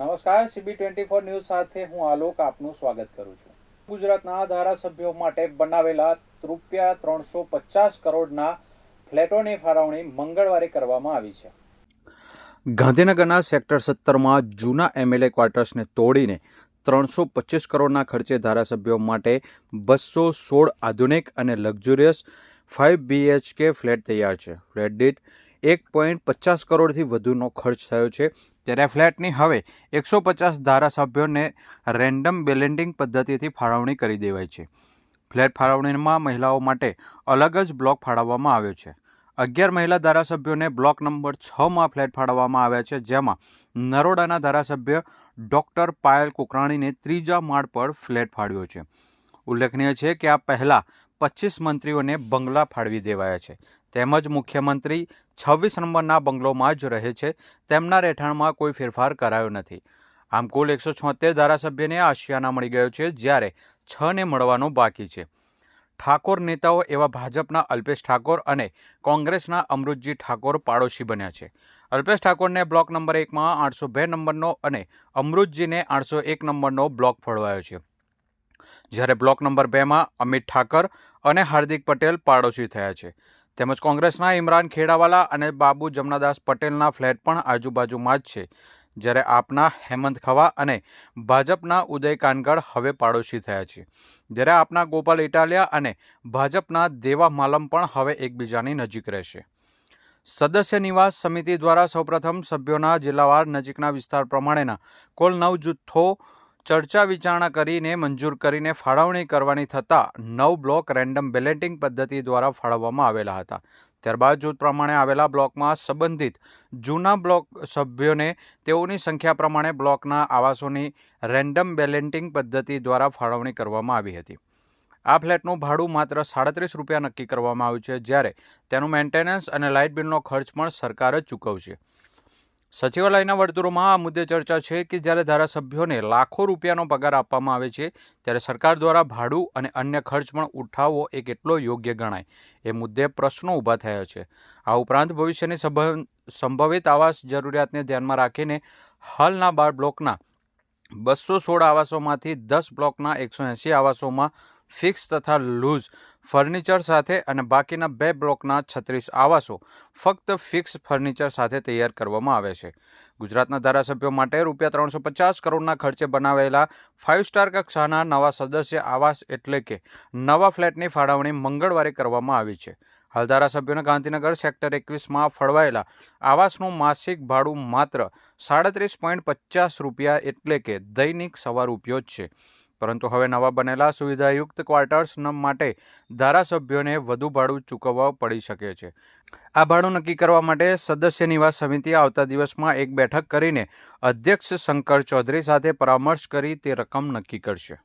નમસ્કાર CB twenty four news સાથે હું આલોક આપનું સ્વાગત કરું છું. ગુજરાતના ધારાસભ્યો માટે બનાવેલા રૂપિયા ત્રણસો પચાસ કરોડના ફ્લેટોની ફાળવણી મંગળવારે કરવામાં આવી છે. ગાંધીનગરના સેક્ટર સત્તરમાં જૂના એમએલએ ક્વાર્ટર્સને તોડીને ત્રણસો પચીસ કરોડના ખર્ચે ધારાસભ્યો માટે બસો સોળ આધુનિક અને લક્ઝુરિયસ ફાઇવ બીએચકે ફ્લેટ તૈયાર છે. ફ્લેટ દીઠ એક પોઈન્ટ પચાસ કરોડથી વધુનો ખર્ચ થયો છે. ત્યારે ફ્લેટની હવે એકસો પચાસ ધારાસભ્યોને રેન્ડમ બેલેન્ડિંગ પદ્ધતિથી ફાળવણી કરી દેવાય છે. ફ્લેટ ફાળવણીમાં મહિલાઓ માટે અલગ જ બ્લોક ફાળવવામાં આવ્યો છે. અગિયાર મહિલા ધારાસભ્યોને બ્લોક નંબર છમાં ફ્લેટ ફાળવવામાં આવ્યા છે, જેમાં નરોડાના ધારાસભ્ય ડૉક્ટર પાયલ કુકરાણીને ત્રીજા માળ પર ફ્લેટ ફાળવ્યો છે. ઉલ્લેખનીય છે કે આ પહેલાં પચીસ મંત્રીઓને બંગલા ફાળવી દેવાયા છે. તેમજ મુખ્યમંત્રી છવ્વીસ નંબરના બંગલોમાં જ રહે છે. તેમના રહેઠાણમાં કોઈ ફેરફાર કરાયો નથી. આમ કુલ એકસો છોતેર ધારાસભ્યને આશિયાના મળી ગયો છે, જ્યારે છને મળવાનો બાકી છે. ઠાકોર નેતાઓ એવા ભાજપના અલ્પેશ ઠાકોર અને કોંગ્રેસના અમૃતજી ઠાકોર પાડોશી બન્યા છે. અલ્પેશ ઠાકોરને બ્લોક નંબર એકમાં આઠસો બે નંબરનો અને અમૃતજીને આઠસો એક નંબરનો બ્લોક ફળવાયો છે. જ્યારે બ્લોક નંબર બેમાં અમિત ઠાકર અને હાર્દિક પટેલ પાડોશી થયા છે. તેમજ કોંગ્રેસના ઇમરાન ખેડાવાલા અને બાબુ જમનાદાસ પટેલના ફ્લેટ પણ આજુબાજુમાં જ છે. જ્યારે આપના હેમંત ખવા અને ભાજપના ઉદય કાનગડ હવે પાડોશી થયા છે. જ્યારે આપના ગોપાલ ઇટાલિયા અને ભાજપના દેવા માલમ પણ હવે એકબીજાની નજીક રહેશે. સદસ્ય નિવાસ સમિતિ દ્વારા સૌપ્રથમ સભ્યોના જિલ્લાવાર નજીકના વિસ્તાર પ્રમાણેના કુલ નવ જૂથો ચર્ચા વિચારણા કરીને મંજૂર કરીને ફાળવણી કરવાની થતાં નવ બ્લોક રેન્ડમ બેલેટિંગ પદ્ધતિ દ્વારા ફાળવવામાં આવેલા હતા. ત્યારબાદ જૂથ પ્રમાણે આવેલા બ્લોકમાં સંબંધિત જૂના બ્લોક સભ્યોને તેઓની સંખ્યા પ્રમાણે બ્લોકના આવાસોની રેન્ડમ બેલેન્ટિંગ પદ્ધતિ દ્વારા ફાળવણી કરવામાં આવી હતી. આ ફ્લેટનું ભાડું માત્ર સાડત્રીસ રૂપિયા નક્કી કરવામાં આવ્યું છે, જ્યારે તેનું મેન્ટેનન્સ અને લાઇટ બિલનો ખર્ચ પણ સરકાર જ ચૂકવશે. સચિવાલયના વર્તુળોમાં આ મુદ્દે ચર્ચા છે કે જ્યારે ધારાસભ્યોને લાખો રૂપિયાનો પગાર આપવામાં આવે છે, ત્યારે સરકાર દ્વારા ભાડું અને અન્ય ખર્ચ પણ ઉઠાવવો એ કેટલો યોગ્ય ગણાય? એ મુદ્દે પ્રશ્નો ઊભા થયા છે. આ ઉપરાંત ભવિષ્યની સંભવ- સંભવિત આવાસ જરૂરિયાતને ધ્યાનમાં રાખીને હાલના બાર બ્લોકના બસો સોળ આવાસોમાંથી દસ બ્લોકના એકસો એંસી આવાસોમાં ફિક્સ તથા લૂઝ ફર્નિચર સાથે અને બાકીના બે બ્લોકના છત્રીસ આવાસો ફક્ત ફિક્સ ફર્નિચર સાથે તૈયાર કરવામાં આવે છે. ગુજરાતના ધારાસભ્યો માટે રૂપિયા ત્રણસો પચાસ કરોડના ખર્ચે બનાવેલા ફાઇવ સ્ટાર કક્ષાના નવા સદસ્ય આવાસ એટલે કે નવા ફ્લેટની ફાળવણી મંગળવારે કરવામાં આવી છે. હાલ ધારાસભ્યોને ગાંધીનગર સેક્ટર એકવીસમાં ફળવાયેલા આવાસનું માસિક ભાડું માત્ર સાડત્રીસ પોઈન્ટ પચાસ રૂપિયા એટલે કે દૈનિક સવા રૂપિયો જ છે. પરંતુ હવે નવા બનેલા સુવિધાયુક્ત ક્વાર્ટર્સ માટે ધારાસભ્યોને વધુ ભાડું ચૂકવવા પડી શકે છે. આ ભાડું નક્કી કરવા માટે સદસ્ય નિવાસ સમિતિ આવતા દિવસમાં એક બેઠક કરીને અધ્યક્ષ શંકર ચૌધરી સાથે પરામર્શ કરી તે રકમ નક્કી કરશે.